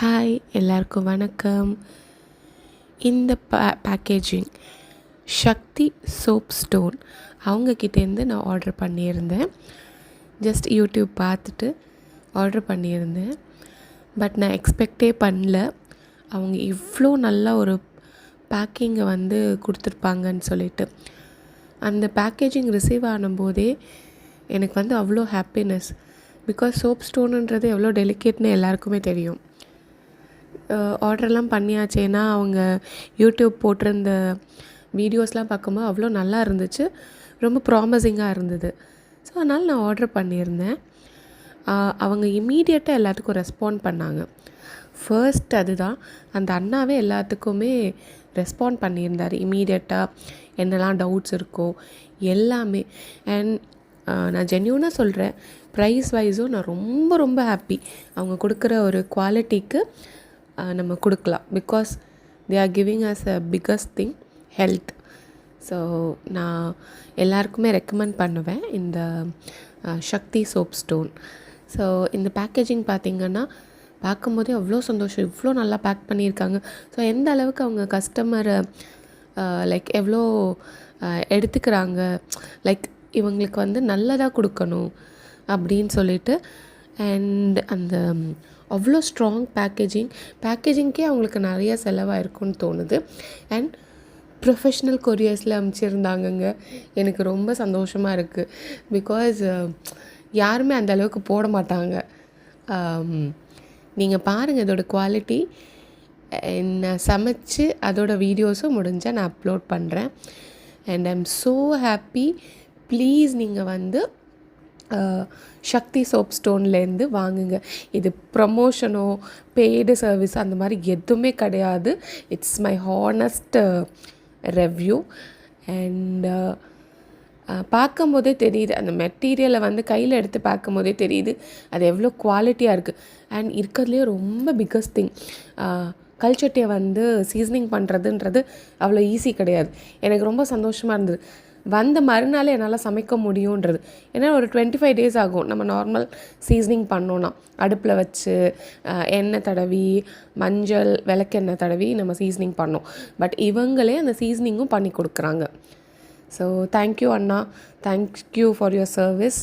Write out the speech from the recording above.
Hi எல்லாருக்கும் வணக்கம். இந்த பே பேக்கேஜிங் சக்தி சோப் ஸ்டோன் அவங்கக்கிட்டேருந்து நான் ஆர்டர் பண்ணியிருந்தேன். ஜஸ்ட் யூடியூப் பார்த்துட்டு ஆர்டர் பண்ணியிருந்தேன். பட் நான் எக்ஸ்பெக்டே பண்ணல. அவங்க இவ்வளோ நல்ல ஒரு பேக்கிங்கை வந்து கொடுத்துருப்பாங்கன்னு சொல்லிட்டு. அந்த பேக்கேஜிங் ரிசீவ் ஆனும்போதே எனக்கு வந்து அவ்வளோ ஹாப்பினஸ் பிகாஸ் சோப் ஸ்டோனுன்றது எவ்வளோ டெலிகேட்னு எல்லாருக்குமே தெரியும். ஆர்டர்லாம் பண்ணியாச்சேன்னா அவங்க யூடியூப் போட்டிருந்த வீடியோஸ்லாம் பார்க்கும்போது அவ்வளோ நல்லா இருந்துச்சு. ரொம்ப ப்ராமிசிங்காக இருந்தது. ஸோ அதனால் நான் ஆர்டர் பண்ணியிருந்தேன். அவங்க இம்மீடியட்டாக எல்லாத்துக்கும் ரெஸ்பாண்ட் பண்ணாங்க. ஃபர்ஸ்ட் அதுதான். அந்த அண்ணாவே எல்லாத்துக்குமே ரெஸ்பாண்ட் பண்ணியிருந்தார். இம்மீடியட்டாக என்னெல்லாம் டவுட்ஸ் இருக்கோ எல்லாமே. அண்ட் நான் ஜென்யூனாக சொல்கிறேன் ப்ரைஸ் வைஸும் நான் ரொம்ப ரொம்ப ஹாப்பி அவங்க கொடுக்குற ஒரு குவாலிட்டிக்கு நம்ம கொடுக்கலாம். Because they are giving us a biggest thing health so நான் எல்லாருக்குமே ரெக்கமெண்ட் பண்ணுவேன் இந்த சக்தி சோப் ஸ்டோன் ஸோ இந்த பேக்கேஜிங் பார்த்திங்கன்னா பார்க்கும்போதே அவ்வளோ சந்தோஷம். இவ்வளோ நல்லா பேக் பண்ணியிருக்காங்க. ஸோ எந்த அளவுக்கு அவங்க கஸ்டமரை லைக் எவ்வளோ எடுத்துக்கிறாங்க? லைக் இவங்களுக்கு வந்து நல்லதாக கொடுக்கணும் அப்படின்னு சொல்லிட்டு அண்ட் அந்த அவ்வளோ ஸ்ட்ராங் பேக்கேஜிங் பேக்கேஜிங்க்கே அவங்களுக்கு நிறைய செலவாயிருக்கும்னு தோணுது. அண்ட் ப்ரொஃபஷ்னல் கொரியர்ஸில் அனுப்பிச்சிருந்தாங்கங்க எனக்கு ரொம்ப சந்தோஷமாக இருக்குது பிகாஸ் uh, யாருமே அந்த அளவுக்கு போட மாட்டாங்க. Um, நீங்கள் பாருங்கள் இதோட குவாலிட்டி நான் சமைச்சு அதோட வீடியோஸும் முடிஞ்சால் நான் அப்லோட் பண்ணுறேன் and I'm so happy please நீங்கள் வந்து சக்தி சோப் ஸ்டோன்லேருந்து வாங்குங்க. இது ப்ரமோஷனோ பெய்டு சர்வீஸ் அந்த மாதிரி எதுவுமே கிடையாது. It's my honest review and பார்க்கும் போதே தெரியுது. அந்த மெட்டீரியலை வந்து கையில் எடுத்து பார்க்கும் போதே தெரியுது. அது எவ்வளோ குவாலிட்டியாக இருக்குது அண்ட் இருக்கிறதுலே ரொம்ப பிக்கஸ்ட் திங் கல்ச்சட்டியை வந்து சீசனிங் பண்ணுறதுன்றது அவ்வளோ ஈஸி கிடையாது. எனக்கு ரொம்ப சந்தோஷமாக இருந்தது. வந்த மறுநாள் என்னால் சமைக்க முடியுன்றது ஏன்னா ஒரு டுவெண்ட்டி ஃபைவ் டேஸ் ஆகும். நம்ம நார்மல் சீசனிங் பண்ணோன்னா அடுப்பில் வச்சு எண்ணெய் தடவி மஞ்சள் விளக்கெண்ணெய் தடவி நம்ம சீசனிங் பண்ணோம். பட் இவங்களே அந்த சீசனிங்கும் பண்ணி கொடுக்குறாங்க. So thank you Anna. Thank you for your service